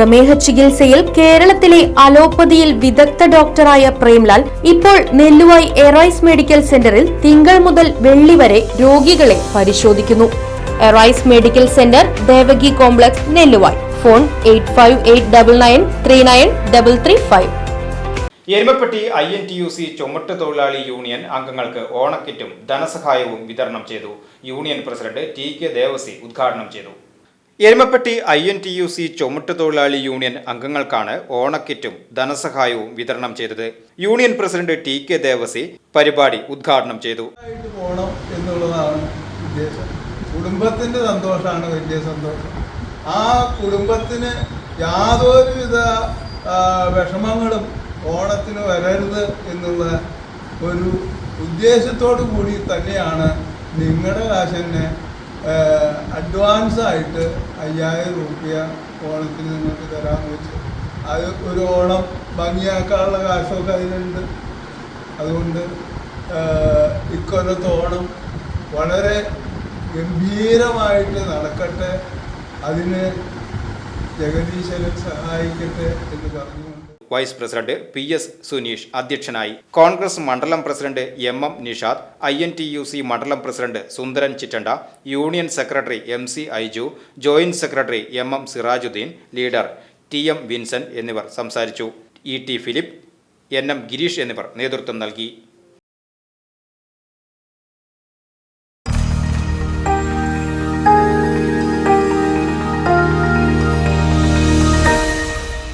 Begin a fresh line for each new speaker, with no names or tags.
പ്രമേഹ ചികിത്സയിൽ കേരളത്തിലെ അലോപ്പതിയിൽ വിദഗ്ധ ഡോക്ടറായ പ്രേംലാൽ ഇപ്പോൾ നെല്ലുവായി എറൈസ് മെഡിക്കൽ സെന്ററിൽ തിങ്കൾ മുതൽ വെള്ളി വരെ രോഗികളെ പരിശോധിക്കുന്നു. Arise medical centre Devaki complex Nelluvai. Phone eight five eight double nine three nine double three five.
Erumapetty I N T U C ചുമട്ട് തൊഴിലാളി യൂണിയൻ അംഗങ്ങൾക്ക് ഓണക്കിറ്റും ധനസഹായവും വിതരണം ചെയ്തു. Union president T K Devasi ഉദ്ഘാടനം ചെയ്തു. Erumapetty I N T U C ചുമട്ട് തൊഴിലാളി union അംഗങ്ങൾക്കാണ് ഓണക്കിറ്റും ധനസഹായവും വിതരണം ചെയ്തത്. Union president T K Devasi പരിപാടി ഉദ്ഘാടനം ചെയ്തു.
കുടുംബത്തിന്റെ സന്തോഷമാണ് വലിയ സന്തോഷം. ആ കുടുംബത്തിന് യാതൊരുവിധ വിഷമങ്ങളും ഓണത്തിന് വരരുത് എന്നുള്ള ഒരു ഉദ്ദേശത്തോടു കൂടി തന്നെയാണ് നിങ്ങളുടെ കാശ് തന്നെ അഡ്വാൻസ് ആയിട്ട് അയ്യായിരം റുപ്യ ഓണത്തിന് നിങ്ങൾക്ക് തരാമെന്ന് വെച്ച്. അത് ഒരു ഓണം ഭംഗിയാക്കാനുള്ള കാശൊക്കെ അതിനുണ്ട് അതുകൊണ്ട് ഇക്കൊല്ലത്തെ ഓണം വളരെ ഗംഭീരമായിട്ട് നടക്കട്ടെ. അതിന് സഹായിക്കട്ടെ എന്ന്
vice president P S Suneesh അധ്യക്ഷനായി കോൺഗ്രസ് മണ്ഡലം president M M Nishad I N T U C മണ്ഡലം president Sundaran Chittanda union secretary M C Aiju joint secretary M M Sirajuddin leader T M Vincent എന്നിവർ സംസാരിച്ചു. E T Philip N M Gireesh എന്നിവർ നേതൃത്വം നൽകി.